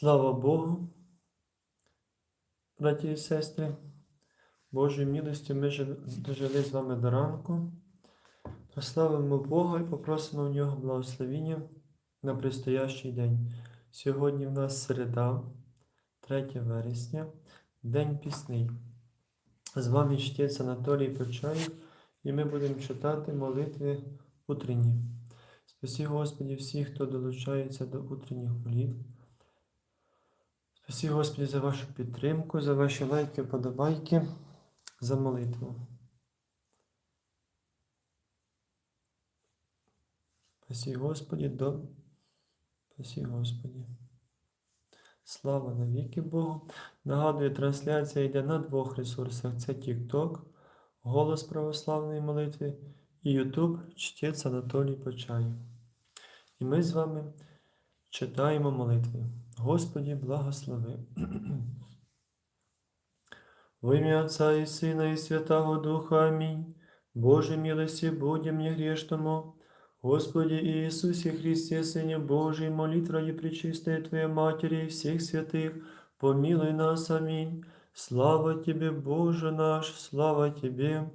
Слава Богу, браті і сестри, Божою милостю ми жи- дожили з вами до ранку. Прославимо Бога і попросимо в нього благословіння на предстоящий день. Сьогодні в нас середа, 3 вересня, День пісний. З вами чтець Анатолій Почаєв, і ми будемо читати молитви утренні. Спасі Господі всіх, хто долучається до утренніх молитв. Спасі Господі за вашу підтримку, за ваші лайки, подобайки, за молитву. Спасі Господі, до... Спасі Господі. Слава навіки Богу. Нагадую, трансляція йде на двох ресурсах: це TikTok, Голос православної молитви і YouTube чтець Анатолій Почаєв. І ми з вами читаємо молитви. Господі благослови. Во ім'я Отця і Сина, і Святого Духа. Амінь. Боже милості, будем не грешному. Господи Иисусе Христе, Сыне Божий, молитва ради Пречистой Твоей Матери и всех святых, помилуй нас. Аминь. Слава Тебе, Боже наш, слава Тебе.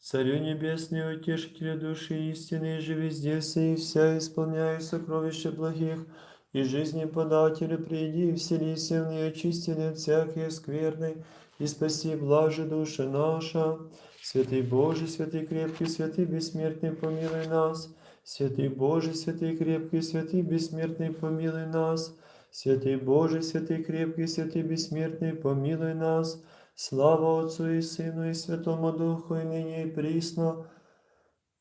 Царю Небесный, утешителю души истины, же везде все и вся исполняй сокровища благих, и жизни подателю приди и вселися в нее очистили от всякой скверной, и спаси блаже души наша. Святый Боже, святый крепкий, святый бессмертный, помилуй нас. Святый Боже, святый крепкий, святый бессмертный, помилуй нас. Святый Боже, святый крепкий, святый бессмертный, помилуй нас. Слава Отцу и Сыну и Святому Духу, и ныне и присно,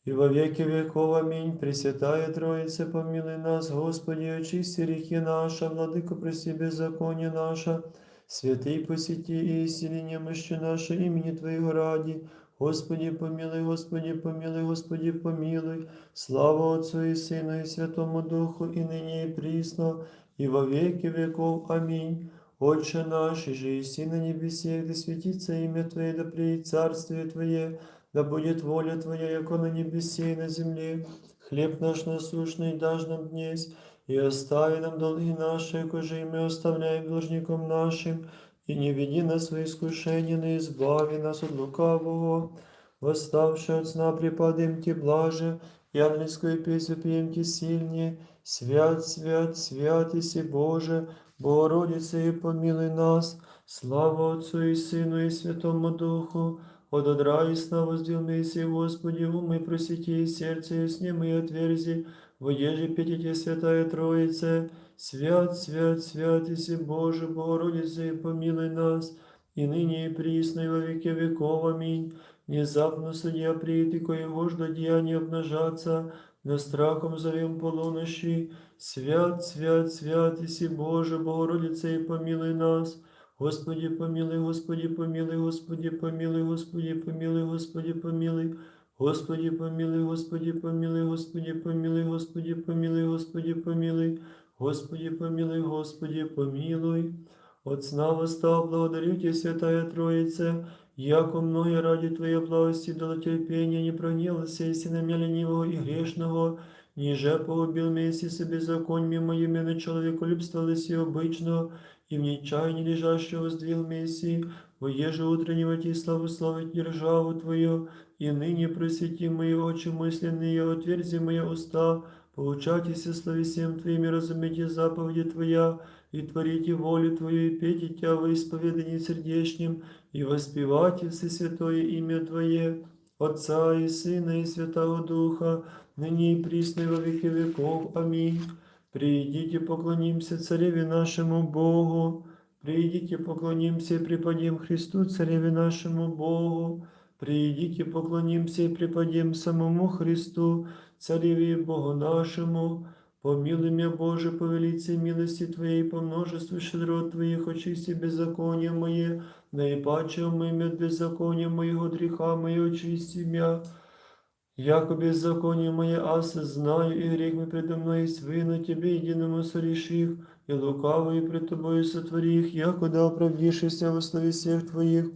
и во веки веков. Аминь. Пресвятая Троица, помилуй нас, Господи, очисти грехи наши, Владыко, прости беззаконие наше, святый посети и исцели немощи наши имени Твоего ради. Господи, помилуй, Господи, помилуй, Господи, помилуй. Слава Отцу и Сыну и Святому Духу, и ныне и присно, и во веки веков. Аминь. Отче наш, и же и на небесе, да светится имя Твое, да приедет царствие Твое, да будет воля Твоя, яко на небесе и на земле. Хлеб наш насущный дашь нам днесь, и остави нам долги наши, якоже и мы оставляем должником нашим, и не веди нас во искушение, но избави нас от лукавого. Восставши от сна припадемте блаже, и ангельскую песню пьемте сильнее. Свят, свят, свят, иси Боже, Богородице, и помилуй нас. Слава Отцу и Сыну и Святому Духу, от одра и сна воздвигнися, Господи, умы просвети сердце, и сними и отверзи, воеже пятите Святая Троице, свят, свят, свят, иси Боже, Богородице, и помилуй нас, и ныне и присно, и во веки веков. Аминь. Внезапно судья приит, коего ждо деяния обнажаться, но страхом зовем полунощи. Свят, свят, свят, иси Боже, Богородице, и помилуй нас. Господи, помилуй, Господи, помилуй, Господи, помилуй, Господи, помилуй, Господи, помилуй. Господи, помилуй, Господи, помилуй, Господи, помилуй, Господи, помилуй, Господи, помилуй. Господи, помилуй, Господи, помилуй. От сна восстал, благодарю Тебя, Святая Троица, яко многие ради Твоей благости дало терпения, не прогнелся, если на меня ленивого и грешного, ниже погубил вместе с беззакониями моими на человеколюбство лиси обычного, и в нечаянии лежащего сдвиг Мессии, воеже утреннего ти славу славить державу Твою, и ныне просвети мои очи мысленные, отверзи мои уста, поучайтесь слави всем Твоими, разумейте заповеди Твоя, и творите волю Твою, и пейте Тя во исповедании сердечнем, и воспевайте все святое имя Твое, Отца и Сына и Святого Духа, ныне и присно и во веки веков. Аминь. Придите, поклонимся Цареве нашему Богу. Придите, поклонимся и преподем Христу, Цареве нашему Богу. Придите, поклонимся и преподем самому Христу, Цареве и Богу нашему. Помилуй меня, Боже, по велице милости Твоей, по множеству щедрот Твоих, очисти беззаконие мое, наипаче умыми от беззакония моего греха мое, очисти. Яко беззаконие мое, аз знаю, и грех мой предо мной есть вину Тебе, единому сореших, и лукавый пред Тобою сотворих, яко да оправдишься во славе всех Твоих,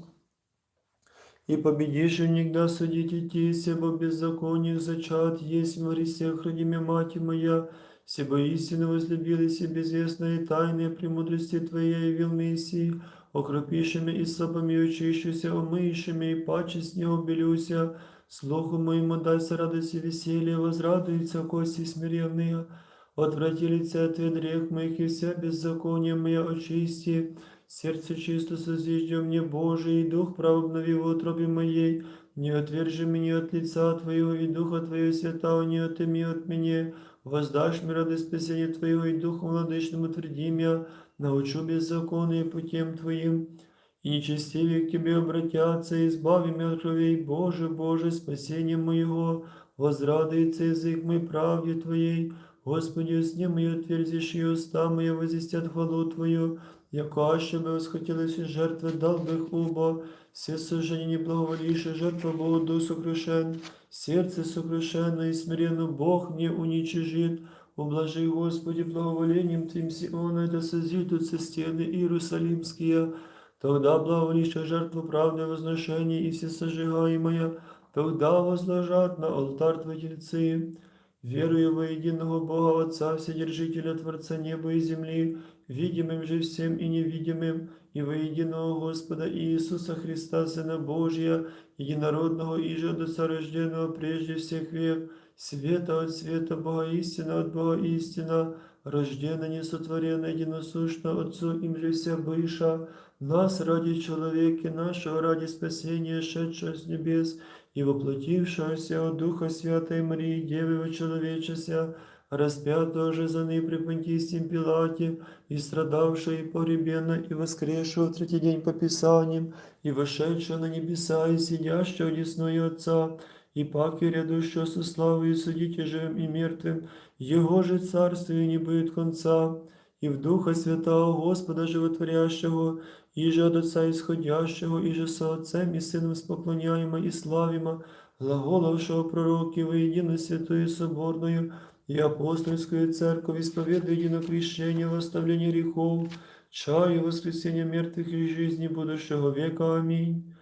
и победишь и никогда судить идти, себо беззакониях зачат, есть в Христе, храни меня, мать моя, Сибо истинно возлюбились и безвестные тайны премудрости Твоей явил Мессии, окропившими и сопами очищуся, омыйшими и паче с него белюся, слуху моему дайся радость и веселье, возрадуются кости смиренные, отврати лице Твой грех моих и вся беззаконие мое очисти, сердце чисто созижди мне Божий, и дух прав обнови в утробе моей, не отвержи меня от лица Твоего, и Духа Твоего святого не отыми от меня, воздашь мне ради спасения Твоего, и Духом владычным утверди меня, научу беззаконие путем Твоим, и нечестивые к Тебе обратятся, избави меня от кровей, Боже, Боже, спасение моего, возрадуется язык мой правде Твоей, Господи, усни мои отверзишь, и уста мои возвестят хвалу Твою, яко аще бы восхотелось жертвы, дал бы их оба, все сожжения не благоволившие, жертва Богу дух сокрушен, сердце сокрушенно и смиренно Бог не уничижит, Ублажи, Господи, благоволением Твоим Сиона, да созидутся стены Иерусалимские, тогда благоволиша жертву правды возношения и все сожигаемое, тогда возложат на алтарь Твои тельцы. Верую во единого Бога Отца, Вседержителя Творца неба и земли, видимым же всем и невидимым, и во единого Господа Иисуса Христа, Сына Божия, единородного и же от Отца рожденного прежде всех век, света от света, Бога истина от Бога истина, рождена, несотворена, единосущна Отцу, им же вся быша, нас ради человека нашего, ради спасения, шедшего с небес, и воплотившегося от Духа Святой Марии, Девы вочеловечеся, распятого же за ны при Понтийском Пилате, и страдавшего, и погребенного, и воскресшего в третий день по Писаниям, и вошедшего на небеса, и сидящего одесную Отца, и паки рядущего со славою судите живым и мертвым, Его же царствию не будет конца, и в Духа Святого Господа Животворящего, и же от Отца исходящего, и же со Отцем и Сыном споклоняемо и славимо, глаголовшего пророків воедино святою соборною и апостольскую церковь, исповедуя едино крещение в оставлении грехов, чаю воскресения мертвых и жизни будущего века. Аминь.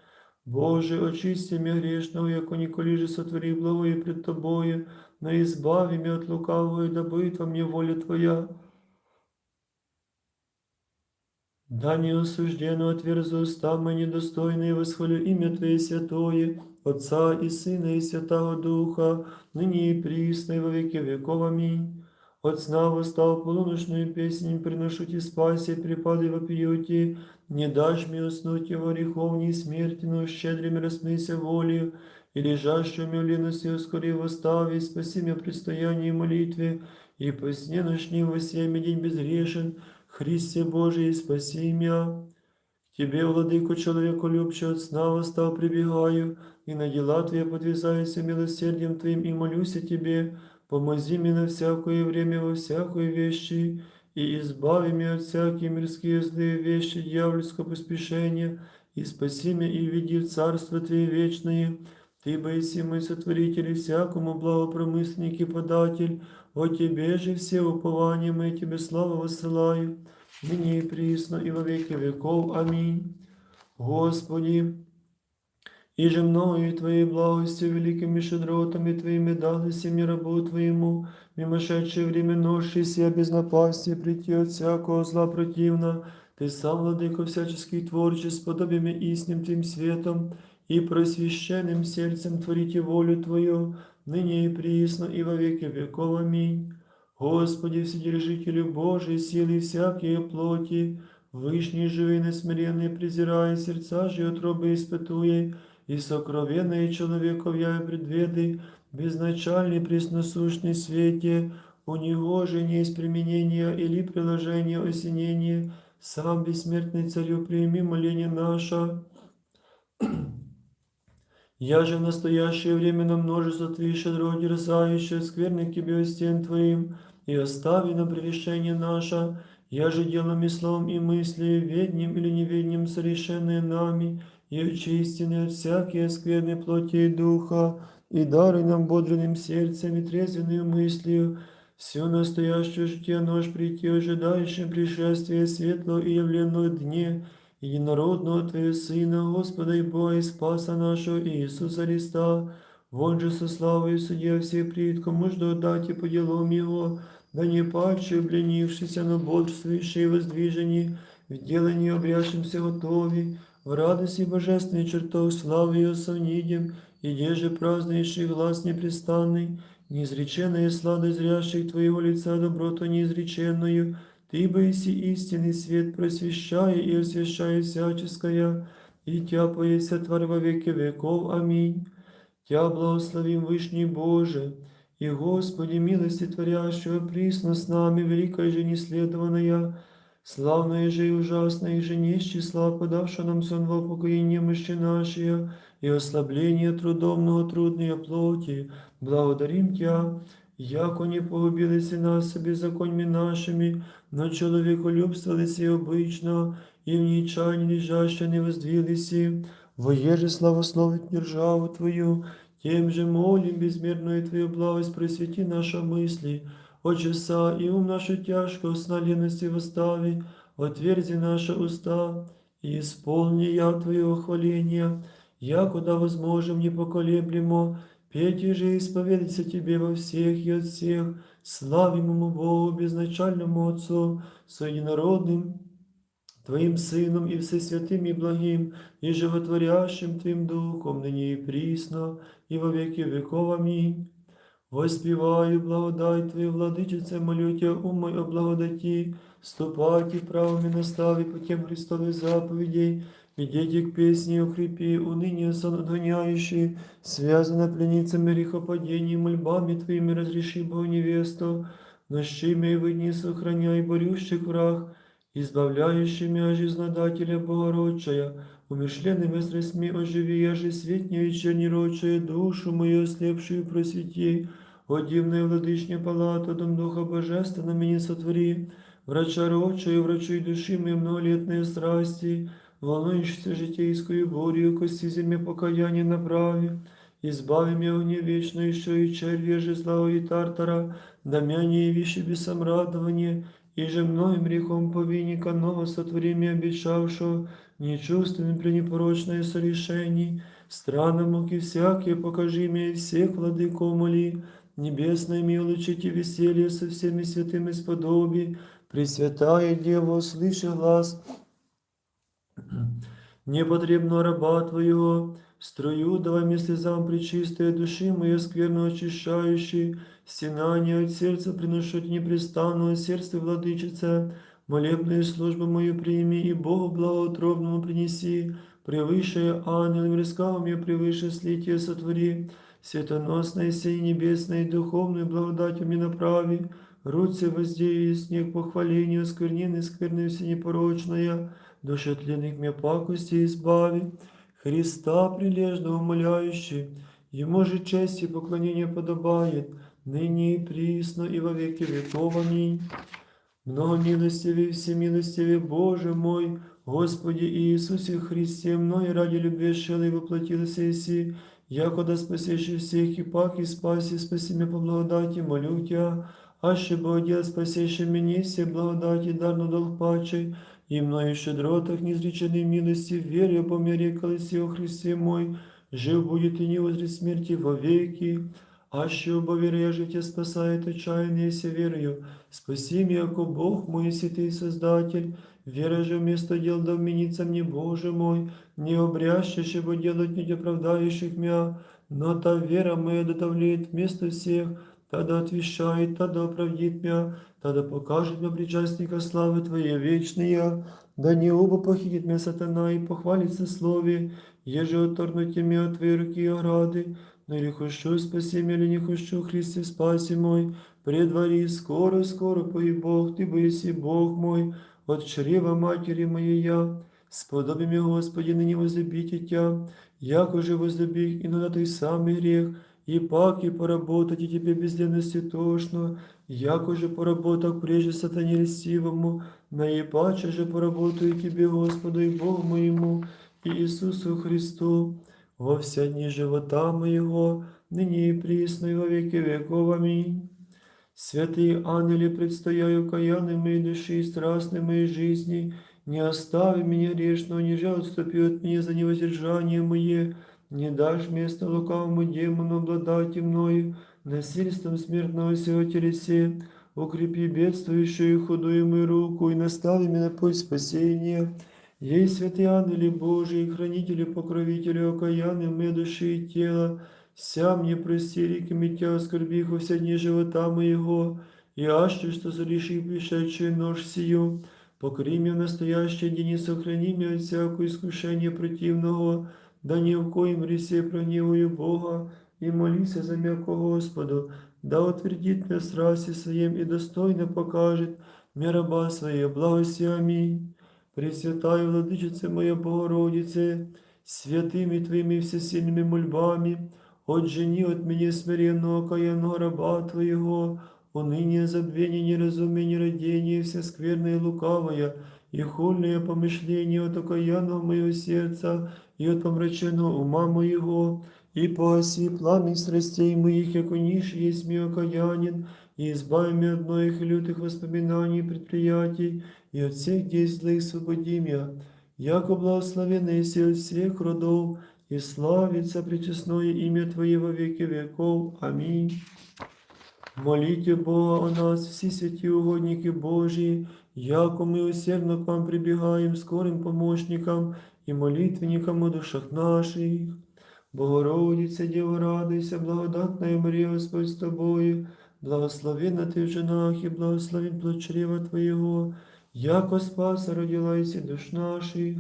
Боже, очисти меня грешного, яко николи же сотвори благое пред Тобою, но избави меня от лукавого, и да будет во мне воля Твоя. Да не осужденно отверзу уста мои недостойные, восхвалю имя Твое святое, Отца и Сына и Святого Духа, ныне и присно, и во веки веков. Аминь. От сна восстал полуночную песнь, приношу Ти спаси, припады вопиюти, не дашь мне уснуть его греховней смерти, но щедрым рассмейся волею, и лежащую мне в лености ускори восстави, спаси меня предстоянии и молитве, и по сне ночним во семя день безгрешен, Христе Божий, спаси меня. К Тебе, владыку человеку любче, от сна восстал прибегаю, и на дела Твои подвязаюсь милосердием Твоим, и молюсь о Тебе, помози мне на всякое время во всякой вещи, и избави меня от всякие мирские злые вещи, дьявольского поспешения, и спаси меня и введи в Царство Твое вечное. Ты, боиси мой сотворитель, и всякому благопромысленник и податель, о Тебе же все упования мои Тебе славу высылаю, ныне и присно, и во веки веков. Аминь. Господи, и же мною и Твоей благостью, великими щедротами Твоими дали мне рабу Твоему, мимошедшее время носшийся без напасти, прийти от всякого зла противно, Ты сам, владыко всяческих творчеств, сподобиями истинным Твоим светом, и просвященным сердцем творите волю Твою, ныне и присно, и во веки веков. Аминь. Господи, Вседержителю Божий, силы всякие плоти, Вышний живый, несмиренный, презирая сердца же отробы испытуя, и сокровенный человеков я предведы, безначальный пресносущный свете, у него же не есть применения или приложения осенения, сам бессмертный царю прими моление наше. Я же в настоящее время на множество Твоих щедро дерзающих, скверных Тебе стен Твоим, и остави на превещение наше, я же делом и словом и мыслью, ведним или неведним совершенные нами, и очистены от всякие скверной плоти и духа, и даруй нам бодренным сердцем и трезвенную мыслью, всю настоящую житие нож прийти, ожидающим пришествия светлого и явленного дне, единородного Твоего Сына, Господа и Бога и Спаса нашего Иисуса Христа, вон же со славою судья всех пред, кому жду дати по делам Его, да не паче обленившийся, но бодрствующий и воздвижении, в делании обрящимся готови, в радости божественной чертог славы ее совнидем, и деже празднующий глаз непрестанный, неизреченная сладость зрящих Твоего лица доброту неизреченную, Ты боиси истинный свет, просвещая и освящая всяческое, и Тя поеся тварь во веки веков. Аминь. Тя благословим Вышний Боже, и Господи, милости творящего присно с нами, великая же неследованная, славная же и ужасная, и же не из числа, подавшая нам сон во упокоение мышцы нашей, и ослабление трудом многотрудной плоти, благодарим Тя, яко не погубилися нас беззаконьми нашими, но человеколюбство лице обычно, и в нечаянии лежаще не воздвилися, воеже славословить державу Твою, тем же молим безмерную Твою благость, просвети наши мысли, от часа и ум нашу тяжко сна лености восстави, отверзи наши уста, и исполни я Твоего хваления, якуда возможем не поколеблемо, петь и же исповедаться Тебе во всех и от всех, славимому Богу, безначальному Отцу, соединородным, Твоим Сыном и Всесвятым и благим, и животворящим Твоим Духом, ныне и присно, и во веки веков. Аминь. Воспеваю благодать Твою, владычице, молю Тебя, ум мой о благодати, ступайте правыми настави путем Христовых заповедей, идите к песне укрепи, уныние сон отгоняющие, связано пленницами грехопадений, мольбами Твоими разреши, Богу невесту, нощими и в дни сохраняй борющих враг, избавляющими от жизнодателя Богородчая, умершленными страстьми оживи, яже свет не вечерний рочая, душу мою ослепшую просвети, о дивная владычня палата, дом Духа Божественного меня сотвори, врача рочая, врачуй души моей многолетные страсти, волнующейся житейскую бурю, кости земле покаяния направи, избави меня огне вечно, еще и червя же зла и тартара, домяне и вещи без самрадования, и же многим грехом повинника нового сотвори мне обещавшего, нечувственным при непорочное сорешений, странно муки всякие покажи мне всех владыков моли, небесной милочите веселье со всеми святыми сподоби, Пресвятая Дева, услыши глаз, непотребно раба Твоего, строю давай мне слезам причистые души моей скверно очищающей, стенание от сердца приношу непрестанно от сердца владычица, молебные службы мою прими и Богу благоутробному принеси, превыше ангелам рискавым я превыше слитие сотвори, светоносной сей небесной духовной благодатью мне направи, руце воздею снег похвалению, сквернины скверны все непорочная, душа тленных мне пакости избави, Христа прилежно умоляющий, Ему же честь и поклонение подобает, ныне и присно и во веки веков. Аминь. Многомилостивый, всемилостивый Боже мой, Господи Иисусе Христе, мною ради любви шелой воплотился Иси, якода спасеши всех и пак и спаси, спаси меня по благодати, молю Тебя, аще Богодел спасеши мені все благодати, дарно долг пачей, и мною щедротах неизреченной милости, верю по мере колеси о Христе мой, жив будет и не возрит смерти вовеки, аще оба веря житие спасает отчаянные се верою, спаси меня, яко Бог мой, святый Создатель, вера же вместо дел да вменится мне, Боже мой, не обрящешь, бо делать не оправдающих меня, но та вера моя додавлеет вместо всех, тогда отвещает, тогда оправдит меня, тогда покажет мне причастника славы Твоей вечные, да не оба похитит меня сатана и похвалится слове, еже оторнуть меня от Твоей руки и ограды, но или хочу спаси меня, или не хочу, Христе спаси мой, предвари, скоро, скоро пой Бог, Ты боиси Бог мой, от чрева матери моей я, сподоби мне, Господи, ныне возлюбить Тя, яко же возлюбих и на той самый грех, и пак и поработать и тебе безденности тошно, яко же поработал прежде сатане льстивому, наипаче же поработаю тебе, Господу и Богу моему, и Иисусу Христу, во вся дни живота моего, ныне и присно и во веки веков. Аминь. Святые ангели, предстояю каяны моей души и страстной моей жизни, не остави меня грешного, не же отступи от меня за невоздержание мое, не дашь место лукавому демону обладать мною, насильством смертного сего телесе, укрепи бедствующую худую мою руку и настави меня на путь спасения. Ей святые ангели Божии, хранители, покровители, окаянные моей души и тела, ся мне прости, реки митя, оскорбих во все дни живота моего, и аще, что залиши пришедшую нож сию, покори меня в настоящий день и сохрани меня от всякого искушения противного, да ни в коем ресе прогневаю Бога, и молися за мягко Господу, да утвердит меня в страсти своим и достойно покажет мне раба своей, благоси аминь. Пресвятая Владычице моя Богородице, святыми Твоими всесильными мольбами, отжени от меня смиренного каянного раба Твоего, уныние, забвение, неразумение, родение, все скверное и лукавое, и хульное помышление от окаянного моего сердца и от помраченного ума моего, и погаси пламень страстей моих, яко ниш есть мой окаянин, и избави меня от многих лютых воспоминаний и предприятий, и от всех действий освободи меня, яко благословенный сил всех родов, и славится пречестное имя Твое во веки веков. Аминь. Молите Бога о нас, всі святі угодники Божії, яко ми усердно к вам прибігаємо скорим помощникам і молитвенникам у душах наших. Богородице, Діво, радуйся, благодатна Марія, Господь з тобою, благословенна ти в женах і благословен плод чрева Твоєго, яко спаса родилася душ наших.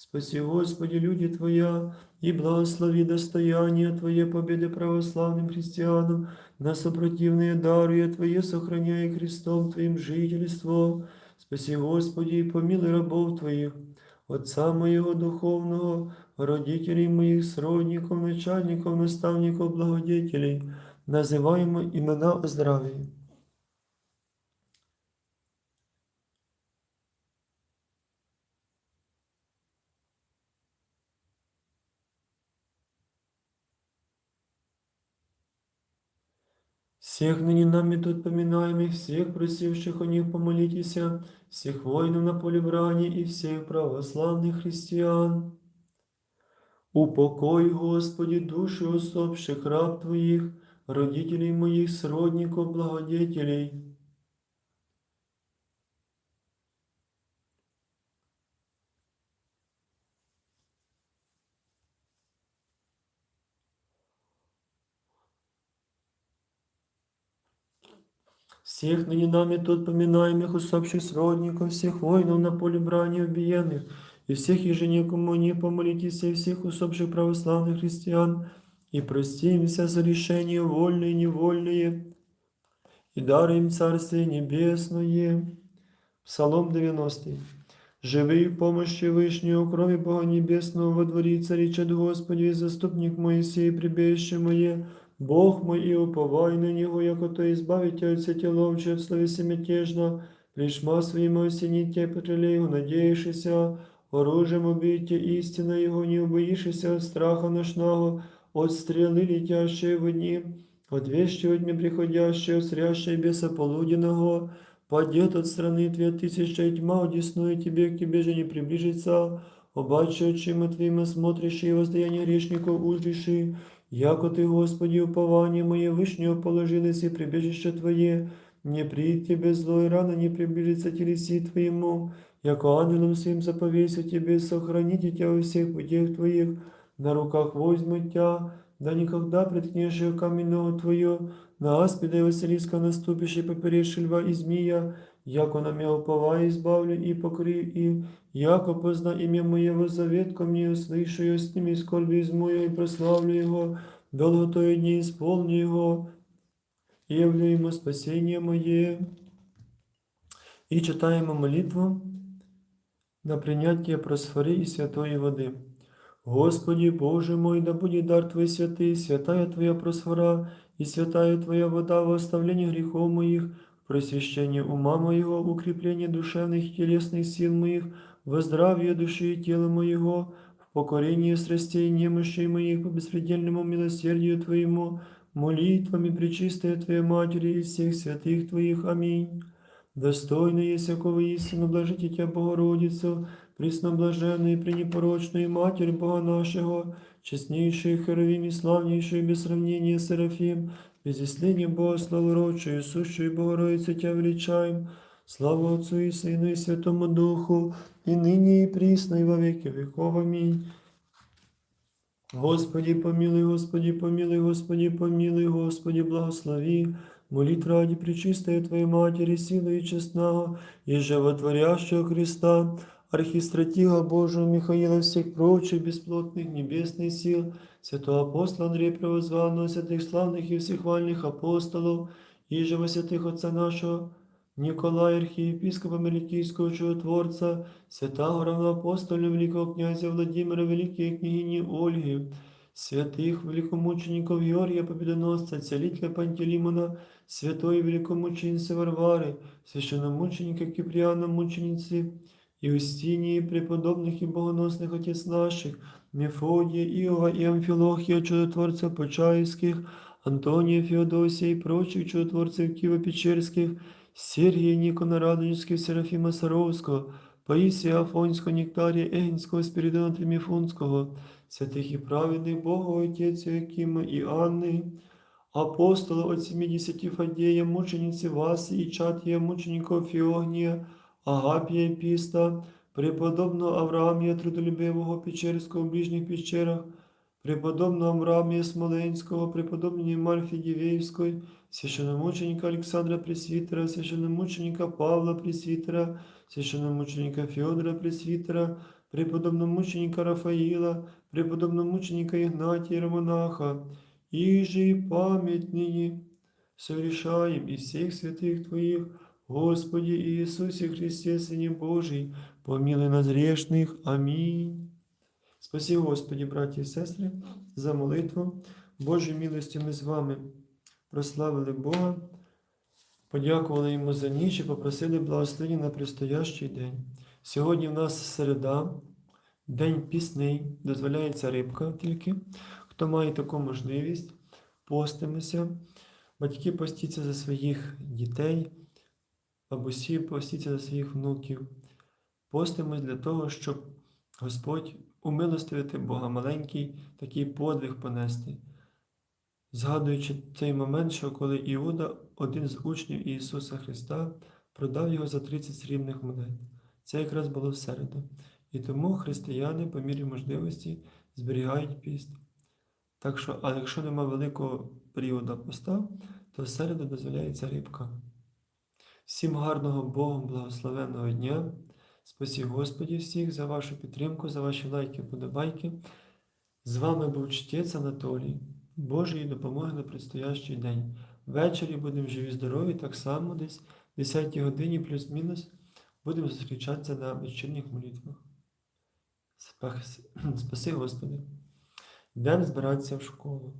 Спаси, Господи, люди Твоя, и благослови достояние Твое победы православным христианам, на сопротивные даруя Твое, сохраняя Христом Твоим жительство. Спаси, Господи, и помилуй рабов Твоих, Отца моего духовного, родителей моих, сродников, начальников, наставников, благодетелей, називаємо имена о. Всех ныне нами тут поминаемых, всех просивших о них помолитесь, всех воинов на поле брани и всех православных христиан. Упокой, Господи, души усопших раб Твоих, родителей моих, сродников, благодетелей. Всех ныне нами тут поминаемых усопших сродников, всех воинов на поле брани убиенных, и всех еженекому не помолитесь, и всех усопших православных христиан, и простимся за решение вольные и невольные, и даруем Царствие Небесное. Псалом 90. Живи в помощи Вышнего, кроме Бога Небесного, во дворе царичат Господи, и заступник Моисей, прибежище мое, Бог мой, и уповай на Него, яко то избавите от сетеловче, от словеси мятежно, пришма своим осените, потрелею, надеющийся, оружием убейте истина Его, не убоишься от страха ношного, от стрелы, летящей в дни, от вещи от неприходящей, от срящей беса полуденного, падет от страны Твоя тысяча и тьма, одесную Тебе, к Тебе же не приближится, обаче очима Твоими смотришь и воздаяние грешников узриши, Яко Ты, Господи, упование мое вышнего положилось и прибежище Твое, не придет Тебе зло и рано не приближится телеси Твоему, яко ангелом своим заповесю Тебе, сохраните Тебя во всех путях Твоих, на руках возьму Тебя, да никогда приткнешь каменного Твое, на аспида Василиска наступишь и поперешь льва и змея, яко на меня уповай избавлю и покри, и яко позна имя Моего завет ко мне услышу, я с ними скорби из моего и прославлю Его, долготою дни исполню Его, и явлю Ему спасение Мое. И читаємо молитву на прийняття просфори і святої води. Господи Боже мой, да будет дар Твой святый, святая Твоя просфора и святая Твоя вода во оставлении грехов моих, просвящение ума моего, укрепление душевных и телесных сил моих, во здравие души и тела моего, в покорении страстей и немощей моих по беспредельному милосердию Твоему, молитвами пречистая Твоя Матери и всех святых Твоих. Аминь. Достойно есть всякого истину, блажите Тебя, Богородицу, пресноблаженную и пренепорочную Матерь Бога нашего, честнейшую Херовим и славнейшую без сравнения Серафим, безісліннім Бога славородчою, сущою Богородицю Тя величаєм, слава Отцу і Сину і Святому Духу, і нині, і прісно, і во віки віков. Амінь. Господи, помилуй, Господи, помилуй, Господи, помилуй, Господи, благослови. Молит ради Пречистой Твоей Матери, силы и честного, и животворящего Христа, архистратига Божию Михаила, всех прочих бесплотных небесных сил, святого апостола Андрея Превозванного, святых славных и всехвальных апостолов, и же во святых Отца нашего, Николая, архиепископа Меликийского чудотворца, святого равноапостоля Великого князя Владимира, Великой княгини Ольги, святых великомучеников Георгия Победоносца, целителя Пантелеймона, святой великомученицы Варвары, священномученика Киприана, мученицы Иустинии, преподобных и богоносных отец наших, Мефодия, Иова и Амфилохия, чудотворца Почаевских, Антония, Феодосия и прочих чудотворцев Киево-Печерских, Сергия Никона Радонежских, Серафима Саровского, Паисия Афонського, Нектарія Егінського, Спірідона Триміфунського, святих і праведних Бога Отець Якима і Анни, апостола от 70 Фадея, мучениці Васи і Чатія, мучеников Фіогнія, Агапія Піста, преподобного Авраамія Трудолюбивого Печерського в ближніх печерах, преподобного Амрамія Смоленського, преподобної Марфі Дівеївської, священномученика Олександра Пресвітера, священномученика Павла Пресвітера, священномученика Феодора Пресвітера, преподобномученика Рафаїла, преподобномученика Ігнатія Романаха, і же и память ныне совершаем и всех святых Твоих, Господи Иисусе Христе, Сыне Божий, помилуй нас грешных. Аминь. Спасибо, Господи, браті і сестри, за молитву. Божій милості ми з вами прославили Бога, подякували Йому за ніч і попросили благословення на предстоящий день. Сьогодні в нас середа, день пісний, дозволяється рибка тільки. Хто має таку можливість, постимося. Батьки постіться за своїх дітей, бабусі постіться за своїх внуків. Постимось для того, щоб Господь умилостивити Бога, маленький такий подвиг понести, згадуючи цей момент, що коли Іуда, один з учнів Ісуса Христа, продав його за 30 срібних монет. Це якраз було в середу. І тому християни, по мірі можливості, зберігають піст. Так що, а якщо нема великого періоду поста, то в середу дозволяється рибка. Всім гарного Богом благословенного дня. Спасі Господі всіх за вашу підтримку, за ваші лайки, подобайки. З вами був чтець Анатолій. Божої допомоги на предстоящий день. Ввечері будемо живі, здорові, так само десь в 10 годині плюс-мінус будемо зустрічатися на вечірніх молитвах. Спас- Спаси Господи. Йдемо збиратися в школу.